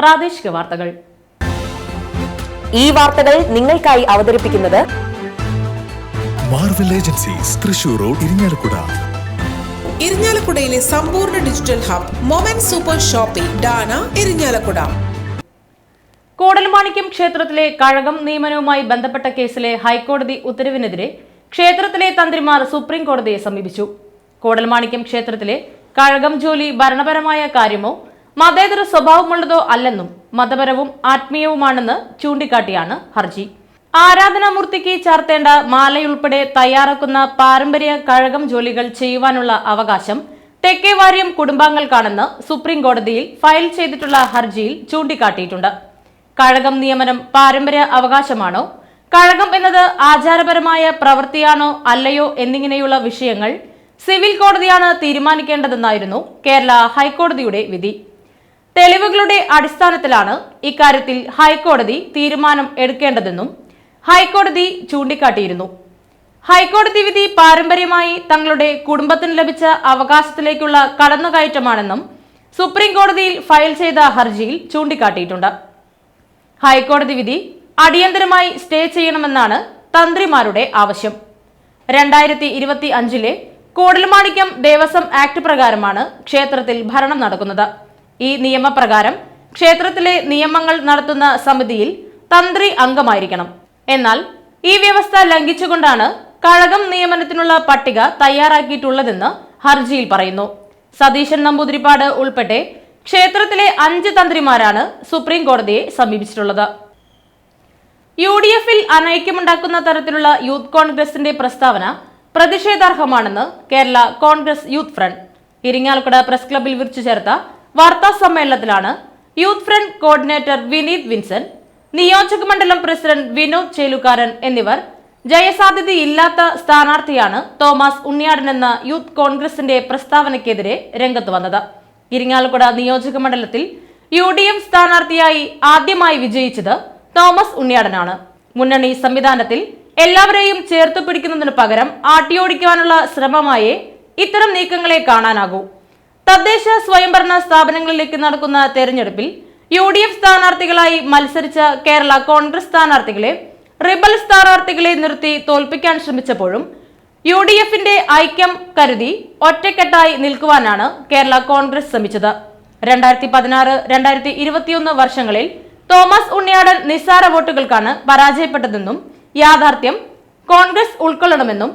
പ്രാദേശിക വാർത്തകൾ. ഈ വാർത്തകൾ നിങ്ങൾക്കായി അവതരിപ്പിക്കുന്നത് Marvel agencies Thrissur road Irinjalakuda ഇരിഞ്ഞാലക്കുടയിലെ സമ്പൂർണ digital hub moment super shopping Dana Irinjalakuda Koodalmanikyam ക്ഷേത്രത്തിലെ കഴകം നിയമനവുമായി ബന്ധപ്പെട്ട കേസിലെ ഹൈക്കോടതി ഉത്തരവിനെതിരെ ക്ഷേത്രത്തിലെ തന്ത്രിമാർ സുപ്രീം കോടതിയെ സമീപിച്ചു. കൂടൽമാണിക്യം ക്ഷേത്രത്തിലെ കഴകം ജോലി ഭരണപരമായ കാര്യമോ മതേതര സ്വഭാവമുള്ളതോ അല്ലെന്നും മതപരവും ആത്മീയവുമാണെന്ന് ചൂണ്ടിക്കാട്ടിയാണ് ഹർജി. ആരാധനാമൂർത്തിക്ക് ചാർത്തേണ്ട മാലയുൾപ്പെടെ തയ്യാറാക്കുന്ന പാരമ്പര്യ കഴകം ജോലികൾ ചെയ്യുവാനുള്ള അവകാശം തെക്കേവാര്യം കുടുംബാംഗങ്ങൾക്കാണെന്ന് സുപ്രീം കോടതിയിൽ ഫയൽ ചെയ്തിട്ടുള്ള ഹർജിയിൽ ചൂണ്ടിക്കാട്ടിയിട്ടുണ്ട്. കഴകം നിയമനം പാരമ്പര്യ അവകാശമാണോ? കഴകം എന്നത് ആചാരപരമായ പ്രവൃത്തിയാണോ അല്ലയോ എന്നിങ്ങനെയുള്ള വിഷയങ്ങൾ സിവിൽ കോടതിയാണ് തീരുമാനിക്കേണ്ടതെന്നായിരുന്നു കേരള ഹൈക്കോടതിയുടെ വിധി. തെളിവുകളുടെ അടിസ്ഥാനത്തിലാണ് ഇക്കാര്യത്തിൽ ഹൈക്കോടതി തീരുമാനം എടുക്കേണ്ടതെന്നും ഹൈക്കോടതി ചൂണ്ടിക്കാട്ടിയിരുന്നു. ഹൈക്കോടതി വിധി പാരമ്പര്യമായി തങ്ങളുടെ കുടുംബത്തിന് ലഭിച്ച അവകാശത്തിലേക്കുള്ള കടന്നുകയറ്റമാണെന്നും സുപ്രീം കോടതിയിൽ ഫയൽ ചെയ്ത ഹർജിയിൽ ചൂണ്ടിക്കാട്ടിയിട്ടുണ്ട്. ഹൈക്കോടതി വിധി അടിയന്തരമായി സ്റ്റേ ചെയ്യണമെന്നാണ് തന്ത്രിമാരുടെ ആവശ്യം. രണ്ടായിരത്തി ഇരുപത്തി അഞ്ചിലെ കൂടൽമാണിക്യം ദേവസ്വം ആക്ട് പ്രകാരമാണ് ക്ഷേത്രത്തിൽ ഭരണം നടക്കുന്നത്. ഈ നിയമപ്രകാരം ക്ഷേത്രത്തിലെ നിയമങ്ങൾ നടത്തുന്ന സമിതിയിൽ തന്ത്രി അംഗമായിരിക്കണം. എന്നാൽ ഈ വ്യവസ്ഥ ലംഘിച്ചുകൊണ്ടാണ് കഴകം നിയമനത്തിനുള്ള പട്ടിക തയ്യാറാക്കിയിട്ടുള്ളതെന്ന് ഹർജിയിൽ പറയുന്നു. സതീശൻ നമ്പൂതിരിപ്പാട് ഉൾപ്പെടെ ക്ഷേത്രത്തിലെ അഞ്ച് തന്ത്രിമാരാണ് സുപ്രീം കോടതിയെ സമീപിച്ചിട്ടുള്ളത്. യു ഡി എഫിൽ അനൈക്യമുണ്ടാക്കുന്ന തരത്തിലുള്ള യൂത്ത് കോൺഗ്രസിന്റെ പ്രസ്താവന പ്രതിഷേധാർഹമാണെന്ന് Kerala Congress youth front. Irinjalakuda press ക്ലബിൽ വിളിച്ചു ചേർത്ത വാർത്താ സമ്മേളനത്തിലാണ് youth front coordinator Vineeth Vinson നിയോജക മണ്ഡലം പ്രസിഡന്റ് വിനോദ് ചേലുകാരൻ എന്നിവർ ജയസാധ്യതയില്ലാത്ത സ്ഥാനാർത്ഥിയാണ് തോമസ് ഉണ്ണിയാടൻ എന്ന യൂത്ത് കോൺഗ്രസിന്റെ പ്രസ്താവനയ്ക്കെതിരെ രംഗത്ത് വന്നത്. ഇരിങ്ങാലക്കുട നിയോജക മണ്ഡലത്തിൽ യു ഡി എഫ് സ്ഥാനാർത്ഥിയായി ആദ്യമായി വിജയിച്ചത് തോമസ് ഉണ്ണിയാടനാണ്. മുന്നണി സംവിധാനത്തിൽ എല്ലാവരെയും ചേർത്തു പിടിക്കുന്നതിനു പകരം ആട്ടിയോടിക്കുവാനുള്ള ശ്രമമായേ ഇത്തരം നീക്കങ്ങളെ കാണാനാകൂ. തദ്ദേശ സ്വയംഭരണ സ്ഥാപനങ്ങളിലേക്ക് നടക്കുന്ന തെരഞ്ഞെടുപ്പിൽ യു ഡി എഫ് സ്ഥാനാർത്ഥികളായി മത്സരിച്ച കേരള കോൺഗ്രസ് സ്ഥാനാർത്ഥികളെ റിബൽ സ്ഥാനാർത്ഥികളെ നിർത്തി തോൽപ്പിക്കാൻ ശ്രമിച്ചപ്പോഴും യു ഡി എഫിന്റെ ഐക്യം കരുതി ഒറ്റക്കെട്ടായി നിൽക്കുവാനാണ് കേരള കോൺഗ്രസ് ശ്രമിച്ചത്. രണ്ടായിരത്തി പതിനാറ് രണ്ടായിരത്തി ഇരുപത്തിയൊന്ന് വർഷങ്ങളിൽ തോമസ് ഉണ്ണിയാടൻ നിസ്സാര വോട്ടുകൾക്കാണ് പരാജയപ്പെട്ടതെന്നും യാഥാർത്ഥ്യം കോൺഗ്രസ് ഉൾക്കൊള്ളണമെന്നും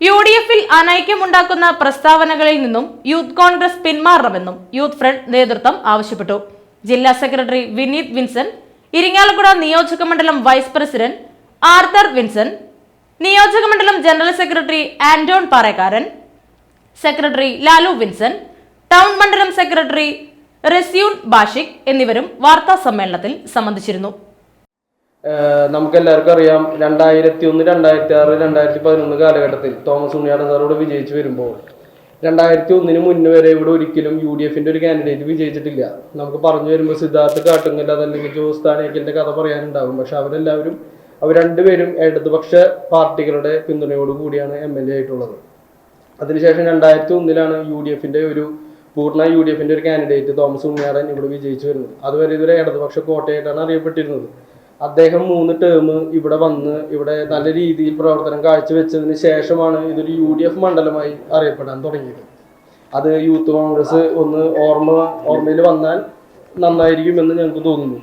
യു ഡി എഫിൽ അനൈക്യമുണ്ടാക്കുന്ന പ്രസ്താവനകളിൽ നിന്നും യൂത്ത് കോൺഗ്രസ് പിന്മാറണമെന്നും യൂത്ത് ഫ്രണ്ട് നേതൃത്വം ആവശ്യപ്പെട്ടു. ജില്ലാ സെക്രട്ടറി വിനീത് വിൻസെന്റ് ഇരിങ്ങാലക്കുട നിയോജക മണ്ഡലം വൈസ് പ്രസിഡന്റ് ആർത്തർ വിൻസെന്റ് നിയോജക മണ്ഡലം general secretary Anton Parekkaran secretary Lalu Vincent town മണ്ഡലം സെക്രട്ടറി റെസ്യൂൺ ബാഷിക് എന്നിവരും വാർത്താ സമ്മേളനത്തിൽ സംബന്ധിച്ചിരുന്നു. നമുക്കെല്ലാവർക്കും അറിയാം രണ്ടായിരത്തി ഒന്ന് രണ്ടായിരത്തി ആറ് രണ്ടായിരത്തി പതിനൊന്ന് കാലഘട്ടത്തിൽ തോമസ് ഉണ്ണിയാടൻ ഇവിടെ വിജയിച്ചു വരുമ്പോൾ രണ്ടായിരത്തി ഒന്നിന് മുന്നേ വരെ ഇവിടെ ഒരിക്കലും യു ഡി എഫിന്റെ ഒരു കാൻഡിഡേറ്റ് വിജയിച്ചിട്ടില്ല. നമുക്ക് പറഞ്ഞു വരുമ്പോൾ സിദ്ധാർത്ഥ കാട്ടുങ്കൽ അതല്ലെങ്കിൽ ജോസ് താനേക്കലിന്റെ കഥ പറയാനുണ്ടാകും പക്ഷെ അവരെല്ലാവരും അവർ രണ്ടുപേരും ഇടതുപക്ഷ പാർട്ടികളുടെ പിന്തുണയോട് കൂടിയാണ് എം എൽ എ ആയിട്ടുള്ളത്. അതിനുശേഷം രണ്ടായിരത്തി ഒന്നിലാണ് യു ഡി എഫിന്റെ ഒരു പൂർണ യു ഡി എഫിന്റെ ഒരു കാൻഡിഡേറ്റ് തോമസ് ഉണ്ണിയാടൻ ഇവിടെ വിജയിച്ചു വരുന്നത്. അതുവരെ ഇതൊരു ഇടതുപക്ഷ കോട്ടയായിട്ടാണ് അറിയപ്പെട്ടിരുന്നത്. അദ്ദേഹം മൂന്ന് ടേം ഇവിടെ വന്ന് ഇവിടെ നല്ല രീതിയിൽ പ്രവർത്തനം കാഴ്ചവെച്ചതിന് ശേഷമാണ് ഇതൊരു യു ഡി എഫ് മണ്ഡലമായി അറിയപ്പെടാൻ തുടങ്ങിയത്. അത് യൂത്ത് കോൺഗ്രസ് ഒന്ന് ഓർമ്മ ഓർമ്മയിൽ വന്നാൽ നന്നായിരിക്കുമെന്ന് ഞങ്ങൾക്ക് തോന്നുന്നു.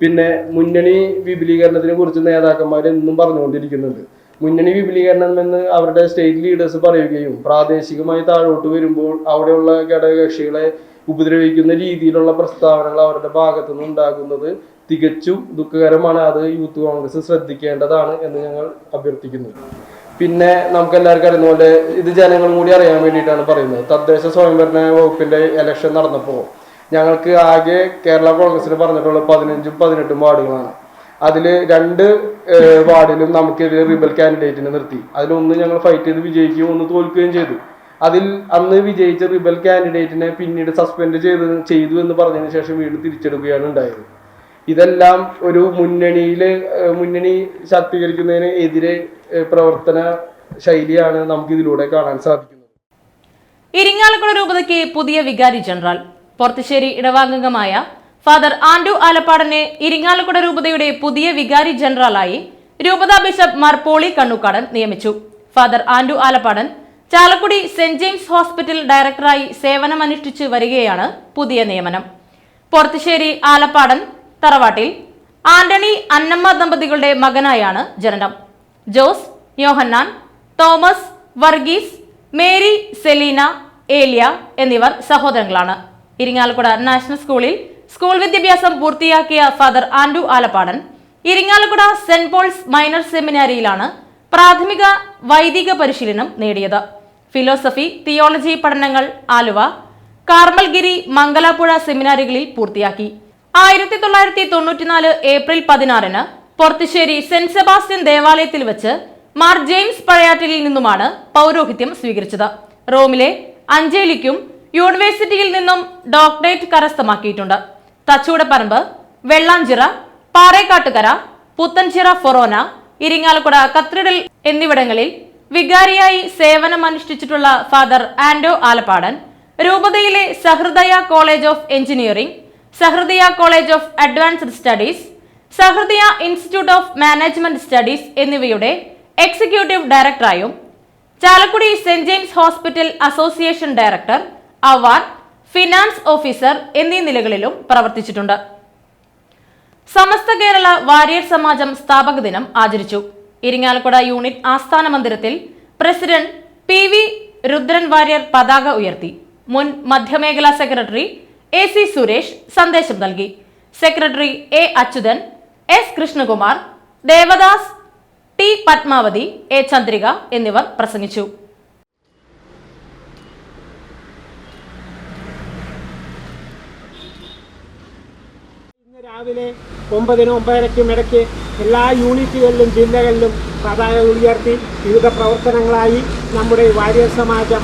പിന്നെ മുന്നണി വിപുലീകരണത്തിനെ കുറിച്ച് നേതാക്കന്മാർ എന്നും പറഞ്ഞുകൊണ്ടിരിക്കുന്നുണ്ട്. മുന്നണി വിപുലീകരണം എന്ന് അവരുടെ സ്റ്റേറ്റ് ലീഡേഴ്സ് പറയുകയും പ്രാദേശികമായി താഴോട്ട് വരുമ്പോൾ അവിടെയുള്ള ഘടകകക്ഷികളെ ഉപദ്രവിക്കുന്ന രീതിയിലുള്ള പ്രസ്താവനകൾ അവരുടെ ഭാഗത്തുനിന്ന് ഉണ്ടാകുന്നത് തികച്ചും ദുഃഖകരമാണ്. അത് യൂത്ത് കോൺഗ്രസ് ശ്രദ്ധിക്കേണ്ടതാണ് എന്ന് ഞങ്ങൾ അഭ്യർത്ഥിക്കുന്നു. പിന്നെ നമുക്ക് എല്ലാവർക്കും അറിയുന്ന പോലെ ഇത് ജനങ്ങളും കൂടി അറിയാൻ വേണ്ടിയിട്ടാണ് പറയുന്നത്. തദ്ദേശ സ്വയംഭരണ വകുപ്പിന്റെ ഇലക്ഷൻ നടന്നപ്പോൾ ഞങ്ങൾക്ക് ആകെ കേരള കോൺഗ്രസിന് പറഞ്ഞിട്ടുള്ള പതിനഞ്ചും പതിനെട്ടും വാർഡുകളാണ്. അതിൽ രണ്ട് വാർഡിലും നമുക്കെതിരെ റിബൽ കാൻഡിഡേറ്റിനെ നിർത്തി. അതിലൊന്ന് ഞങ്ങൾ ഫൈറ്റ് ചെയ്ത് വിജയിക്കുകയും ഒന്ന് തോൽക്കുകയും ചെയ്തു. അതിൽ അന്ന് വിജയിച്ച റിബൽ കാൻഡിഡേറ്റിനെ പിന്നീട് സസ്പെൻഡ് ചെയ്ത് ചെയ്തു എന്ന് പറഞ്ഞതിന് ശേഷം വീണ്ടും തിരിച്ചെടുക്കുകയാണ് ഉണ്ടായത്. ഇതെല്ലാം ഒരു മുന്നണിയിൽ മുന്നണി ശാക്തീകരിക്കുന്നതിന് എതിരെ പ്രവർത്തന ശൈലിയാണ് നമുക്ക് ഇതിലൂടെ കാണാൻ സാധിക്കുന്നത്. ഇരിങ്ങാലക്കുട രൂപതയ്ക്ക് പുതിയ വികാരി ജനറൽ പുറത്തുശ്ശേരി ഇടവാംഗമായ ഫാദർ ആൻഡു ആലപ്പാടനെ ഇരിങ്ങാലക്കുട രൂപതയുടെ പുതിയ വികാരി ജനറലായി രൂപത ബിഷപ്പ് മാർ പോളി കണ്ണുക്കാടൻ നിയമിച്ചു. Father Andu Alappadan Chalakudy saint James hospital ഡയറക്ടറായി സേവനമനുഷ്ഠിച്ചു വരികയാണ് പുതിയ നിയമനം. പുറത്തുശ്ശേരി ആലപ്പാടൻ തറവാട്ടിൽ ആന്റണി അന്നമ്മ ദമ്പതികളുടെ മകനായാണ് ജനനം. ജോസ് യോഹന്നാൻ തോമസ് വർഗീസ് മേരി സെലീന ഏലിയ എന്നിവർ സഹോദരങ്ങളാണ്. ഇരിങ്ങാലക്കുട നാഷണൽ സ്കൂളിൽ സ്കൂൾ വിദ്യാഭ്യാസം പൂർത്തിയാക്കിയ father Andu Alappadan. Irinjalakuda saint Paul's minor സെമിനാരിയിലാണ് പ്രാഥമിക വൈദിക പരിശീലനം നേടിയത്. ഫിലോസഫി തിയോളജി പഠനങ്ങൾ ആലുവ കാർമൽഗിരി മംഗലാപ്പുഴ സെമിനാരികളിൽ പൂർത്തിയാക്കി. ആയിരത്തി തൊള്ളായിരത്തി തൊണ്ണൂറ്റിനാല് ഏപ്രിൽ പതിനാറിന് പൊർത്തുശ്ശേരി സെന്റ് സെബാസ്റ്റ്യൻ ദേവാലയത്തിൽ വെച്ച് മാർ ജെയിംസ് പഴയാറ്റിലിൽ നിന്നുമാണ് പൗരോഹിത്യം സ്വീകരിച്ചത്. റോമിലെ അഞ്ചേലിക്കും യൂണിവേഴ്സിറ്റിയിൽ നിന്നും ഡോക്ടറേറ്റ് കരസ്ഥമാക്കിയിട്ടുണ്ട്. തച്ചൂടപ്പറമ്പ് വെള്ളാഞ്ചിറ പാറേക്കാട്ടുകര പുത്തൻചിറ ഫൊറോന ഇരിങ്ങാലക്കുട കത്രിടൽ എന്നിവിടങ്ങളിൽ വികാരിയായി സേവനമനുഷ്ഠിച്ചിട്ടുള്ള ഫാദർ ആൻഡോ ആലപ്പാടൻ രൂപതയിലെ Sahrudaya college of engineering Sahrudaya college of advanced studies Sahrudaya institute of management studies എന്നിവയുടെ executive ഡയറക്ടറായും Chalakudy saint James hospital association director award finance officer എന്നീ നിലകളിലും പ്രവർത്തിച്ചിട്ടുണ്ട്. സമസ്ത കേരള വാരിയർ സമാജം സ്ഥാപക ദിനം ആചരിച്ചു. ഇരിങ്ങാലക്കുട യൂണിറ്റ് ആസ്ഥാന മന്ദിരത്തിൽ president P V Rudran Warrier പതാക ഉയർത്തി. മുൻ മധ്യമേഖലാ സെക്രട്ടറി എ സി സുരേഷ് സന്ദേശം നൽകി. Secretary A Achuthan S Krishnakumar Devadas T Padmavathi A Chandrika എന്നിവർ പ്രസംഗിച്ചു. രാവിലെ ഒമ്പതിനും ഒമ്പതരയ്ക്കും ഇടയ്ക്ക് എല്ലാ യൂണിറ്റുകളിലും ജില്ലകളിലും പതാക ഉയർത്തി വിവിധ പ്രവർത്തനങ്ങളായി നമ്മുടെ വാര്യർ സമാജം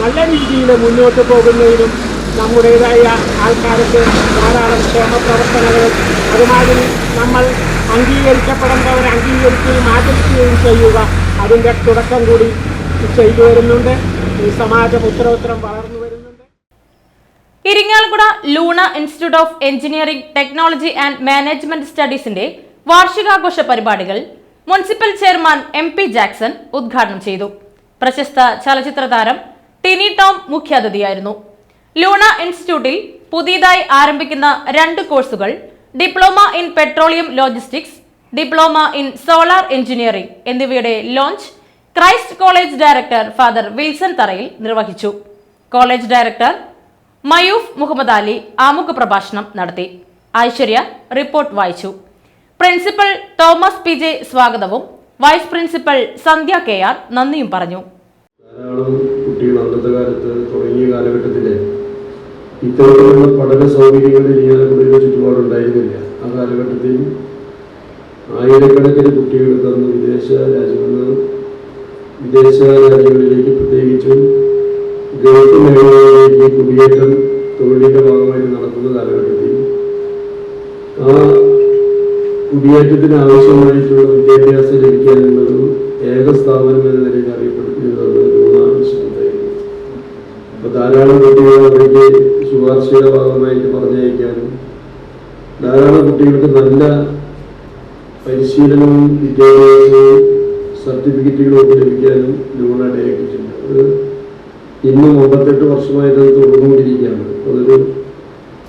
നല്ല രീതിയിൽ മുന്നോട്ട് പോകുന്നതിനും നമ്മുടേതായ ആൾക്കാർക്ക് ധാരാളം ക്ഷേമ പ്രവർത്തനങ്ങളും അതുമാതിരി നമ്മൾ അംഗീകരിക്കപ്പെടേണ്ടവരെ അംഗീകരിക്കുകയും ആദരിക്കുകയും ചെയ്യുക അതിന്റെ തുടക്കം കൂടി ചെയ്തു വരുന്നുണ്ട്. ഈ സമാജം ഉത്തരോത്തരം വളർന്നു വരുന്നുണ്ട്. Irinjalakuda Luna institute of engineering technology and management സ്റ്റഡീസിന്റെ വാർഷികാഘോഷ പരിപാടികൾ municipal chairman M P Jackson ഉദ്ഘാടനം ചെയ്തു. പ്രശസ്ത ചലച്ചിത്ര താരം ടിനി ടോം മുഖ്യാതിഥിയായിരുന്നു. ലൂണ ഇൻസ്റ്റിറ്റ്യൂട്ടിൽ പുതിയതായി ആരംഭിക്കുന്ന രണ്ട് കോഴ്സുകൾ diploma in petroleum logistics diploma in solar engineering എന്നിവയുടെ launch Christ college director father Wilson Tharayil നിർവഹിച്ചു. കോളേജ് ഡയറക്ടർ മയൂഫ് മുഹമ്മദ് അലി ആമുഖ പ്രഭാഷണം നടത്തി. ഐശ്വര്യ റിപ്പോർട്ട് വായിച്ചു. പ്രിൻസിപ്പൽ തോമസ് പി ജെ സ്വാഗതവും vice principal Sandhya K R നന്ദിയും പറഞ്ഞു. ധാരാളം കുട്ടികൾ അന്നത്തെ കാലത്ത് തുടങ്ങിയ കാലഘട്ടത്തിൽ ഇത്തരത്തിലുള്ള പഠന സൗകര്യങ്ങൾ ഇരിങ്ങാലക്കുടയിലെ ചുറ്റുപാടുണ്ടായിരുന്നില്ല. ആ കാലഘട്ടത്തിൽ ആയിരക്കണക്കിന് കുട്ടികൾ തന്ന് വിദേശ രാജ്യങ്ങളിൽ വിദേശ രാജ്യങ്ങളിലേക്ക് പ്രത്യേകിച്ചും ഗൾഫ് മേഖലകളിലേക്ക് കുടിയേറ്റം തൊഴിലിന്റെ ഭാഗമായിട്ട് നടക്കുന്ന കാലഘട്ടത്തിൽ ആ കുടിയേറ്റത്തിന് ആവശ്യമായിട്ടുള്ള വിദ്യാഭ്യാസം ലഭിക്കാനുള്ളത് ഏക സ്ഥാപനം എന്ന നിലയിൽ ലൂണാവിശ്വണ്ടായിരുന്നു അപ്പോൾ ധാരാളം കുട്ടികൾ അവർക്ക് ശുപാർശയുടെ ഭാഗമായിട്ട് പറഞ്ഞയക്കാനും ധാരാളം കുട്ടികൾക്ക് നല്ല പരിശീലനവും വിദ്യാഭ്യാസവും സർട്ടിഫിക്കറ്റുകളും ഒക്കെ ലഭിക്കാനും ലൂണ ഡയറ്റിട്ടുണ്ട് അത് ഇന്നും അമ്പത്തെട്ട് വർഷമായിട്ട് അത് തുടർന്നുകൊണ്ടിരിക്കുകയാണ്. അതൊരു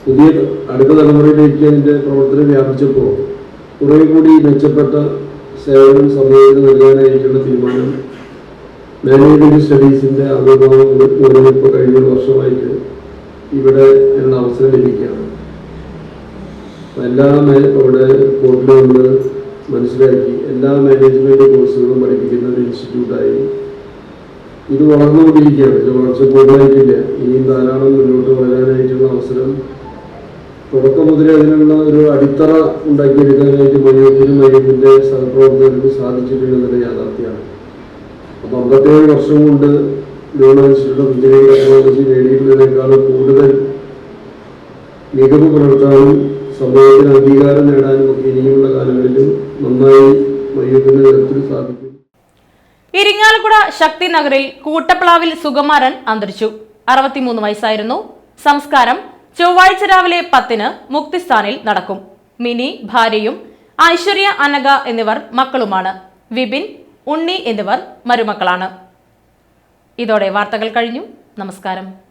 പുതിയ അടുത്ത തലമുറയിലേക്ക് അതിന്റെ പ്രവർത്തനം വ്യാപിച്ചപ്പോൾ കുറേ കൂടി മെച്ചപ്പെട്ട സേവനം സമൂഹത്തിന് നൽകാനായിട്ടുള്ള തീരുമാനം മാനേജ്മെന്റ് സ്റ്റഡീസിന്റെ അനുഭവം ഇപ്പൊ കഴിഞ്ഞ ഒരു വർഷമായിട്ട് ഇവിടെ എന്ന അവസരം ലഭിക്കുകയാണ് എല്ലാ അവിടെ പോർട്ടിൽ നമ്മൾ മനസ്സിലാക്കി എല്ലാ മാനേജ്മെന്റ് കോഴ്സുകളും പഠിപ്പിക്കുന്ന ഒരു ഇൻസ്റ്റിറ്റ്യൂട്ടായി ഇത് വളർന്നുകൊണ്ടിരിക്കുകയാണ്. ഇത് വളർച്ച കൂടുതലായിട്ടില്ല ഇനിയും ധാരാളം മുന്നോട്ട് വളരാനായിട്ടുള്ള അവസരം തുടക്കം മുതലേ അതിനുള്ള ഒരു അടിത്തറ ഉണ്ടാക്കിയെടുക്കാനായിട്ട് മയത്തിനും മയത്തിന്റെ സഹപ്രവർത്തകർക്കും സാധിച്ചിട്ടുണ്ടെന്നുള്ള യാഥാർത്ഥ്യമാണ്. അമ്പത്തേഴ് വർഷം കൊണ്ട് ലോൺ ടെക്നോളജി നേടിയിട്ടുള്ളതിനേക്കാളും കൂടുതൽ മികവ് പുലർത്താനും സമൂഹത്തിന് അംഗീകാരം നേടാനും ഒക്കെ ഇനിയുള്ള കാലങ്ങളിലും നന്നായി മയൂരത്തിന്റെ തരത്തിൽ സാധിക്കും. ഇരിങ്ങാലക്കുട ശക്തി നഗറിൽ കൂട്ടപ്ലാവിൽ സുകുമാരൻ അന്തരിച്ചു. അറുപത്തിമൂന്ന് വയസ്സായിരുന്നു. സംസ്കാരം ചൊവ്വാഴ്ച രാവിലെ പത്തിന് മുക്തിസ്ഥാനിൽ നടക്കും. മിനി ഭാര്യയും ഐശ്വര്യ അനഗ എന്നിവർ മക്കളുമാണ്. വിപിൻ ഉണ്ണി എന്നിവർ മരുമക്കളാണ്. ഇതോടെ വാർത്തകൾ കഴിഞ്ഞു. നമസ്കാരം.